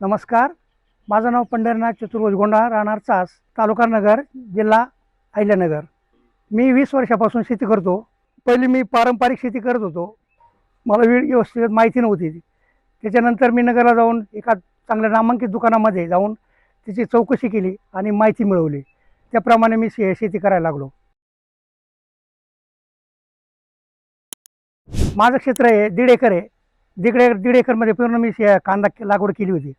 नमस्कार. माझं नाव पंढरीनाथ चतुर्भुज गोंडा राहणार चास तालुका नगर जिल्हा अहिल्यानगर. मी वीस वर्षापासून शेती करतो. पहिली मी पारंपरिक शेती करत होतो. मला वेळ व्यवस्थित माहिती नव्हती. त्याच्यानंतर मी नगरला जाऊन एका चांगल्या नामांकित दुकानामध्ये जाऊन त्याची चौकशी केली आणि माहिती मिळवली. त्याप्रमाणे मी शे शेती करायला लागलो. माझं क्षेत्र आहे दीड एकर आहे. दीड एकर दीड एकरमध्ये पूर्ण मी शे कांदा लागवड केली होती.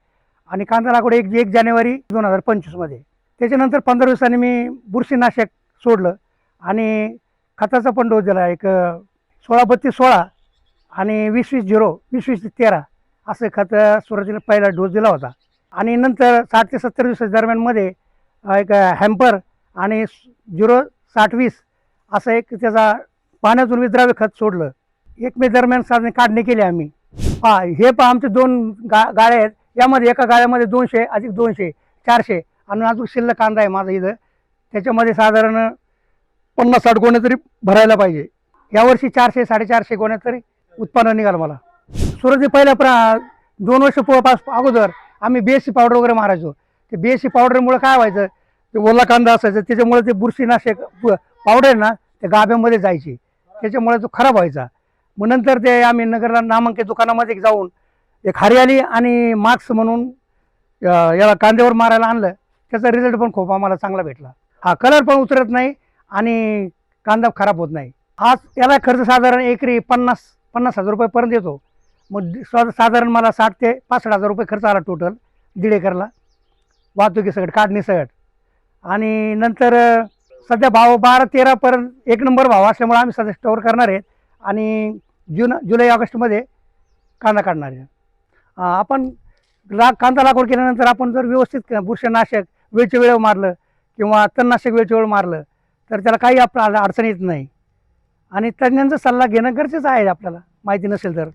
आणि कांदा लागवड एक एक जानेवारी दोन हजार पंचवीसमध्ये त्याच्यानंतर पंधरा दिवसांनी मी बुरशीनाशक सोडलं आणि खताचा पण डोस दिला. एक सोळा बत्तीस सोळा आणि वीस वीस झिरो वीस वीस तेरा असं खत सुरुवातीला पहिला डोस दिला होता. आणि नंतर साठ ते सत्तर दिवसा दरम्यानमध्ये एक हॅम्पर आणि झिरो साठ वीस असं एक त्याचा पाण्यातून विद्राव्य खत सोडलं. एक मे दरम्यान साधने काढणी केली आम्ही. हा हे पहा आमचे दोन गा गाड्या आहेत. यामध्ये एका गाड्यामध्ये दोनशे अधिक दोनशे चारशे आणि अजून शिल्लक कांदा आहे माझा इथं. त्याच्यामध्ये साधारण पन्नास साठ गोण्या तरी भरायला पाहिजे. यावर्षी चारशे साडेचारशे गोण्या तरी उत्पन्न निघालं मला. सुरुवाती पहिल्या प्रा दोन वर्ष पु- पास अगोदर आम्ही बी पावडर वगैरे मारायचो. ते बी पावडरमुळे काय व्हायचं? ते ओला कांदा असायचा त्याच्यामुळे ते बुरशीनाशक पावडर ना ते गाभ्यामध्ये जायची. त्याच्यामुळे तो खराब व्हायचा. मग नंतर ते आम्ही नगरला नामांकित दुकानामध्ये जाऊन एक हरियाली आणि मार्क्स म्हणून याला कांद्यावर मारायला आणलं त्याचा रिझल्ट पण खूप आम्हाला चांगला भेटला. हा कलर पण उतरत नाही आणि कांदा खराब होत नाही. आज याला खर्च साधारण एकरी पन्नास पन्नास हजार रुपयेपर्यंत येतो. मग साधारण मला साठ ते पासष्ट हजार रुपये खर्च आला टोटल दीड एकरला. वाहतुकी सगळं काढणी आणि नंतर सध्या भाव बारा तेरापर्यंत एक नंबर भाव असल्यामुळे आम्ही सध्या स्टोअर करणार आहेत आणि जून जुलै ऑगस्टमध्ये कांदा काढणार आहे. आपण ला कांदा लागवड केल्यानंतर आपण जर व्यवस्थित बुरशनाशक वेळच्या वेळेवर मारलं किंवा तणनाशक वेळच्या वेळ मारलं तर त्याला काही आपल्याला अडचण येत नाही. आणि तज्ज्ञांचा सल्ला घेणं गरजेचं आहे आपल्याला माहिती नसेल तर.